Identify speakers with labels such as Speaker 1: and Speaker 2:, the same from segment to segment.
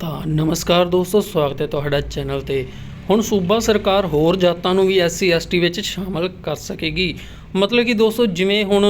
Speaker 1: ਤਾਂ ਨਮਸਕਾਰ ਦੋਸਤੋ, ਸਵਾਗਤ ਹੈ ਤੁਹਾਡਾ ਚੈਨਲ ਤੇ। ਹੁਣ ਸੂਬਾ ਸਰਕਾਰ ਹੋਰ ਜਾਤਾਂ ਨੂੰ ਵੀ ਐਸਸੀ ਐਸਟੀ ਵਿੱਚ ਸ਼ਾਮਲ ਕਰ ਸਕੇਗੀ। ਮਤਲਬ ਕਿ ਦੋਸਤੋ, ਜਿਵੇਂ ਹੁਣ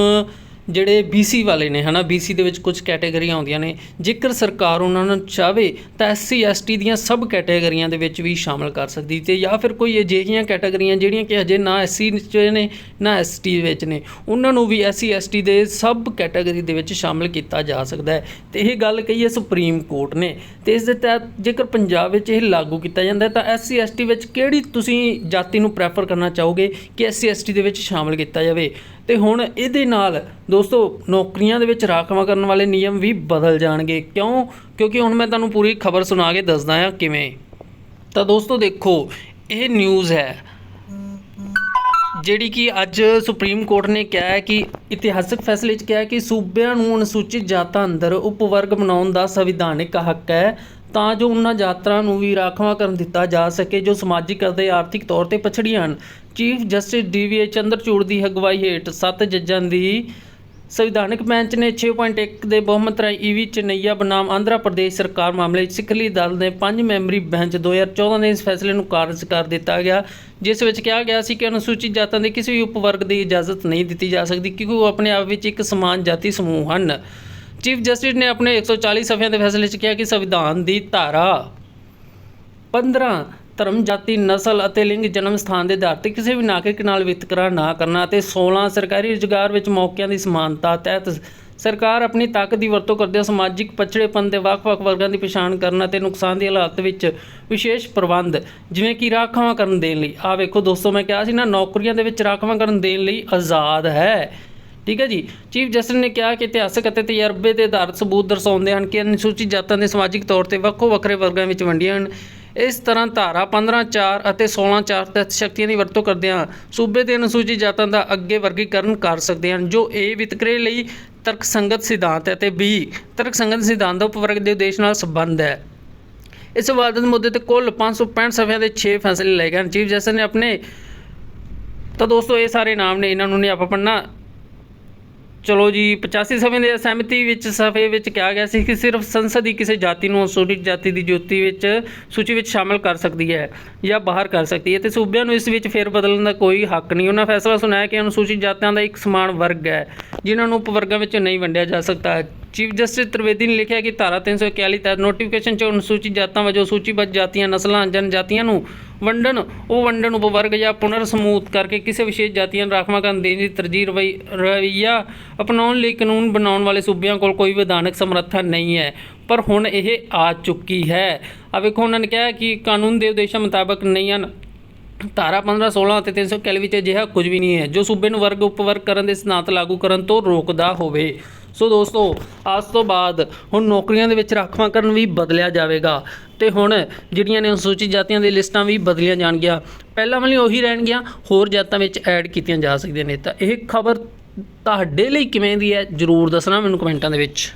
Speaker 1: ਜਿਹੜੇ BC ਵਾਲੇ ਨੇ, ਹਨਾ? BC ਦੇ ਵਿੱਚ ਕੁਝ ਕੈਟਾਗਰੀਆਂ ਆਉਂਦੀਆਂ ਨੇ। ਜੇਕਰ ਸਰਕਾਰ ਉਹਨਾਂ ਨੂੰ ਚਾਹਵੇ, ਤਾਂ ਐਸਸੀ ਐਸਟੀ ਦੀਆਂ ਸਭ ਕੈਟਾਗਰੀਆਂ ਦੇ ਵਿੱਚ ਵੀ ਸ਼ਾਮਲ ਕਰ ਸਕਦੀ ਤੇ ਜਾਂ ਫਿਰ ਕੋਈ ਅਜਿਹੀਆਂ ਕੈਟਾਗਰੀਆਂ ਜਿਹੜੀਆਂ ਕਿ ਹਜੇ ਨਾ ਐਸਸੀ ਚ ਨੇ, ਨਾ ਐਸਟੀ ਵਿੱਚ ਨੇ, ਉਹਨਾਂ ਨੂੰ ਵੀ ਐਸਸੀ ਐਸਟੀ ਦੇ ਸਭ ਕੈਟਾਗਰੀ ਦੇ ਵਿੱਚ ਸ਼ਾਮਲ ਕੀਤਾ ਜਾ ਸਕਦਾ ਹੈ। ਤੇ ਇਹ ਗੱਲ ਕਹੀ ਹੈ ਸੁਪਰੀਮ ਕੋਰਟ ਨੇ। ਤੇ ਇਸ ਦੇ ਤਹਿਤ ਜੇਕਰ ਪੰਜਾਬ ਵਿੱਚ ਇਹ ਲਾਗੂ ਕੀਤਾ ਜਾਂਦਾ ਹੈ, ਤਾਂ ਐਸਸੀ ਐਸਟੀ ਵਿੱਚ ਕਿਹੜੀ ਤੁਸੀਂ ਜਾਤੀ ਨੂੰ ਪ੍ਰੈਫਰ ਕਰਨਾ ਚਾਹੋਗੇ ਕਿ ਐਸਸੀ ਐਸਟੀ ਦੇ ਵਿੱਚ ਸ਼ਾਮਲ ਕੀਤਾ ਜਾਵੇ? ਤੇ ਹੁਣ ਇਹਦੇ ਨਾਲ ਦੋਸਤੋ ਨੌਕਰੀਆਂ ਦੇ ਵਿੱਚ ਰਾਖਵਾਂ ਕਰਨ ਵਾਲੇ ਨਿਯਮ ਵੀ ਬਦਲ ਜਾਣਗੇ। ਕਿਉਂ? ਕਿਉਂਕਿ ਹੁਣ ਮੈਂ ਤੁਹਾਨੂੰ ਪੂਰੀ ਖਬਰ ਸੁਣਾ ਕੇ ਦੱਸਦਾ ਹਾਂ ਕਿਵੇਂ। ਤਾਂ ਦੋਸਤੋ ਦੇਖੋ, ਇਹ ਨਿਊਜ਼ ਹੈ। ਜਿਹੜੀ ਕਿ ਅੱਜ ਸੁਪਰੀਮ ਕੋਰਟ ਨੇ ਕਿਹਾ ਹੈ ਕਿ ਇਤਿਹਾਸਕ ਫੈਸਲੇ 'ਚ ਕਿਹਾ ਹੈ ਕਿ ਸੂਬਿਆਂ ਨੂੰ ਅਨੁਸੂਚਿਤ ਜਾਤਾਂ ਅੰਦਰ ਉਪਵਰਗ ਬਣਾਉਣ ਦਾ ਸੰਵਿਧਾਨਿਕ ਹੱਕ ਹੈ। ਤਾਂ ਜੋ ਉਹਨਾਂ ਯਾਤਰਾ ਨੂੰ ਵੀ ਰਾਖਵਾਂ ਕਰਨ ਦਿੱਤਾ ਜਾ ਸਕੇ, ਜੋ ਸਮਾਜਿਕ ਅਤੇ ਆਰਥਿਕ ਤੌਰ ਤੇ ਪਛੜੀਆਂ ਹਨ। ਚੀਫ ਜਸਟਿਸ ਡੀਵੀਏ ਚੰਦਰਚੂੜ ਦੀ ਅਗਵਾਈ ਹੇਠ ਸੱਤ ਜੱਜਾਂ ਦੀ ਸੰਵਿਧਾਨਕ ਬੈਂਚ ਨੇ 6.1 ਦੇ ਬਹੁਮਤ ਰਾਹੀਂ ਈਵੀ ਚਨਈਆ ਬਨਾਮ ਆਂਧਰਾ ਪ੍ਰਦੇਸ਼ ਸਰਕਾਰ ਮਾਮਲੇ 'ਚ ਸਿੱਖਲੀ ਦਲ ਦੇ ਪੰਜ ਮੈਂਬਰੀ ਬੈਂਚ 2014 ਦੇ ਇਸ ਫੈਸਲੇ ਨੂੰ ਖਾਰਜ ਕਰ ਦਿੱਤਾ ਗਿਆ, ਜਿਸ ਵਿੱਚ ਕਿਹਾ ਗਿਆ ਸੀ ਕਿ ਅਨੁਸੂਚਿਤ ਜਾਤਾਂ ਦੇ ਕਿਸੇ ਵੀ ਉਪਵਰਗ ਦੀ ਇਜਾਜ਼ਤ ਨਹੀਂ ਦਿੱਤੀ ਜਾ ਸਕਦੀ, ਕਿਉਂਕਿ ਉਹ ਆਪਣੇ ਆਪ ਵਿੱਚ ਇੱਕ ਸਮਾਨ ਜਾਤੀ ਸਮੂਹ ਹਨ। ਚੀਫ ਜਸਟਿਸ ਨੇ ਆਪਣੇ 140 ਸਫ਼ਿਆਂ ਦੇ ਫੈਸਲੇ 'ਚ ਕਿਹਾ ਕਿ ਸੰਵਿਧਾਨ ਦੀ ਧਾਰਾ 15 ਧਰਮ, ਜਾਤੀ, ਨਸਲ ਅਤੇ ਲਿੰਗ ਜਨਮ ਸਥਾਨ ਦੇ ਆਧਾਰ ਤੇ ਕਿਸੇ ਵੀ ਨਾਗਰਿਕ ਨਾਲ ਵਿਤਕਰਾ ਨਾ ਕਰਨਾ ਅਤੇ 16 ਸਰਕਾਰੀ ਰੁਜ਼ਗਾਰ ਵਿੱਚ ਮੌਕਿਆਂ ਦੀ ਸਮਾਨਤਾ ਤਹਿਤ ਸਰਕਾਰ ਆਪਣੀ ਤਾਕਤ ਦੀ ਵਰਤੋਂ ਕਰਦੇ ਸਮਾਜਿਕ ਪਛੜੇਪਨ ਦੇ ਵੱਖ-ਵੱਖ ਵਰਗਾਂ ਦੀ ਪਛਾਣ ਕਰਨ ਅਤੇ ਨੁਕਸਾਨ ਦੀ ਹਾਲਤ ਵਿੱਚ ਵਿਸ਼ੇਸ਼ ਪ੍ਰਬੰਧ, ਜਿਵੇਂ ਕਿ ਰਾਖਵਾਂ ਕਰਨ ਦੇਣ ਲਈ। ਆ ਵੇਖੋ ਦੋਸਤੋ, ਮੈਂ ਕਿਹਾ ਸੀ ਨਾ, ਨੌਕਰੀਆਂ ਦੇ ਵਿੱਚ ਰਾਖਵਾਂ ਕਰਨ ਦੇਣ ਲਈ ਆਜ਼ਾਦ ਹੈ। ਠੀਕ ਹੈ ਜੀ। ਚੀਫ ਜਸਟਿਸ ਨੇ ਕਿਹਾ ਕਿ ਇਤਿਹਾਸਕ ਅਤੇ ਤਜਰਬੇ ਦੇ ਆਧਾਰਿਤ ਸਬੂਤ ਦਰਸਾਉਂਦੇ ਹਨ ਕਿ ਅਨੁਸੂਚਿਤ ਜਾਤਾਂ ਦੇ ਸਮਾਜਿਕ ਤੌਰ ਤੇ ਵੱਖੋ ਵੱਖਰੇ ਵਰਗਾਂ ਵਿੱਚ ਵੰਡੀਆਂ ਹਨ। ਇਸ ਤਰ੍ਹਾਂ ਧਾਰਾ 15.4 ਅਤੇ 16.4 ਤਹਿਤ ਸ਼ਕਤੀਆਂ ਦੀ ਵਰਤੋਂ ਕਰਦਿਆਂ ਸੂਬੇ ਦੇ ਅਨੁਸੂਚਿਤ ਜਾਤਾਂ ਦਾ ਅੱਗੇ ਵਰਗੀਕਰਨ ਕਰ ਸਕਦੇ ਹਨ, ਜੋ ਇਹ ਵਿਤਕਰੇ ਲਈ ਤਰਕਸੰਗਤ ਸਿਧਾਂਤ ਹੈ ਤੇ ਬੀ ਤਰਕਸੰਗਤ ਸਿਧਾਂਤ ਦਾ ਉਪਵਰਗ ਦੇ ਉਦੇਸ਼ ਨਾਲ ਸੰਬੰਧ ਹੈ। ਇਸ ਵਿਵਾਦਤ ਮੁੱਦੇ ਤੇ ਕੁੱਲ 565 ਸਫ਼ਿਆਂ ਦੇ 6 ਫੈਸਲੇ ਲਏ ਗਏ ਹਨ। ਚੀਫ ਜਸਟਿਸ ਨੇ ਆਪਣੇ ਤਾਂ ਦੋਸਤੋ, ਇਹ ਸਾਰੇ ਨਾਮ ਨੇ, ਇਹਨਾਂ ਨੂੰ ਨਹੀਂ ਆਪਾਂ ਪੜ੍ਹਨਾ। ਚਲੋ ਜੀ 85 ਸਮੇਂ ਦੇ ਸਹਿਮਤੀ ਵਿੱਚ ਸਫ਼ੇ ਵਿੱਚ ਕਿਹਾ ਗਿਆ ਸੀ ਕਿ ਸਿਰਫ ਸੰਸਦ ਹੀ ਕਿਸੇ ਜਾਤੀ ਨੂੰ ਅਨੁਸੂਚਿਤ ਜਾਤੀ ਦੀ ਜੋਤੀ ਵਿੱਚ ਸੂਚੀ ਵਿੱਚ ਸ਼ਾਮਲ ਕਰ ਸਕਦੀ ਹੈ ਜਾਂ ਬਾਹਰ ਕਰ ਸਕਦੀ ਹੈ ਤੇ ਸੂਬਿਆਂ ਨੂੰ ਇਸ ਵਿੱਚ ਫੇਰ ਬਦਲਣ ਦਾ ਕੋਈ ਹੱਕ ਨਹੀਂ। ਉਹਨਾਂ ਫੈਸਲਾ ਸੁਣਾਇਆ ਕਿ ਅਨੁਸੂਚਿਤ ਜਾਤਾਂ ਦਾ ਇੱਕ ਸਮਾਨ ਵਰਗ ਹੈ, ਜਿਨ੍ਹਾਂ ਨੂੰ ਉਪਵਰਗਾਂ ਵਿੱਚ ਨਹੀਂ ਵੰਡਿਆ ਜਾ ਸਕਦਾ। ਚੀਫ ਜਸਟਿਸ ਤ੍ਰਿਵੇਦੀ ਨੇ ਲਿਖਿਆ ਕਿ ਧਾਰਾ 341 ਤਹਿਤ ਨੋਟੀਫਿਕੇਸ਼ਨ 'ਚ ਅਨੁਸੂਚਿਤ ਜਾਤਾਂ ਵਜੋਂ ਸੂਚੀਬੱਧ ਜਾਤੀਆਂ, ਨਸਲਾਂ, ਜਨਜਾਤੀਆਂ ਨੂੰ ਵੰਡਣ, ਉਹ ਵੰਡਣ ਉਪਵਰਗ ਜਾਂ ਪੁਨਰ ਸਮੂਤ ਕਰਕੇ ਕਿਸੇ ਵਿਸ਼ੇਸ਼ ਜਾਤੀਆਂ ਨੂੰ ਰਾਖਵਾਂਕਰਨ ਦੇਣ ਦੀ ਤਰਜੀਹ ਰਵਈ, ਰਵੱਈਆ ਅਪਣਾਉਣ ਲਈ ਕਾਨੂੰਨ ਬਣਾਉਣ ਵਾਲੇ ਸੂਬਿਆਂ ਕੋਲ ਕੋਈ ਵਿਧਾਨਕ ਸਮਰੱਥਾ ਨਹੀਂ ਹੈ। ਪਰ ਹੁਣ ਇਹ ਆ ਚੁੱਕੀ ਹੈ। ਆ ਵੇਖੋ, ਉਹਨਾਂ ਨੇ ਕਿਹਾ ਕਿ ਕਾਨੂੰਨ ਦੇ ਉਦੇਸ਼ਾਂ ਮੁਤਾਬਕ ਨਹੀਂ ਹਨ। ਧਾਰਾ 15 16 ਅਤੇ 341 ਵਿੱਚ ਅਜਿਹਾ ਕੁਝ ਵੀ ਨਹੀਂ ਹੈ ਜੋ ਸੂਬੇ ਨੂੰ ਵਰਗ ਉਪਵਰਗ ਕਰਨ ਦੇ ਸਿਧਾਂਤ ਲਾਗੂ ਕਰਨ ਤੋਂ ਰੋਕਦਾ ਹੋਵੇ। ਸੋ ਦੋਸਤੋ, ਅੱਜ ਤੋਂ ਬਾਅਦ ਹੁਣ ਨੌਕਰੀਆਂ ਦੇ ਵਿੱਚ ਰਾਖਵਾਂਕਰਨ ਵੀ ਬਦਲਿਆ ਜਾਵੇਗਾ ਤੇ ਹੁਣ ਜਿਹੜੀਆਂ ਨੇ ਅਨੁਸੂਚਿਤ ਜਾਤੀਆਂ ਦੀ ਲਿਸਟਾਂ ਵੀ ਬਦਲੀਆਂ ਜਾਣਗੀਆਂ। ਪਹਿਲਾਂ ਵਾਲੀ ਉਹੀ ਰਹਿਣਗੀਆਂ, ਹੋਰ ਜਾਤਾਂ ਵਿੱਚ ਐਡ ਕੀਤੀਆਂ ਜਾ ਸਕਦੀਆਂ ਨੇ। ਤਾਂ ਇਹ ਖਬਰ ਤੁਹਾਡੇ ਲਈ ਕਿਵੇਂ ਦੀ ਹੈ? ਜਰੂਰ ਦੱਸਣਾ ਮੈਨੂੰ ਕਮੈਂਟਾਂ ਦੇ ਵਿੱਚ।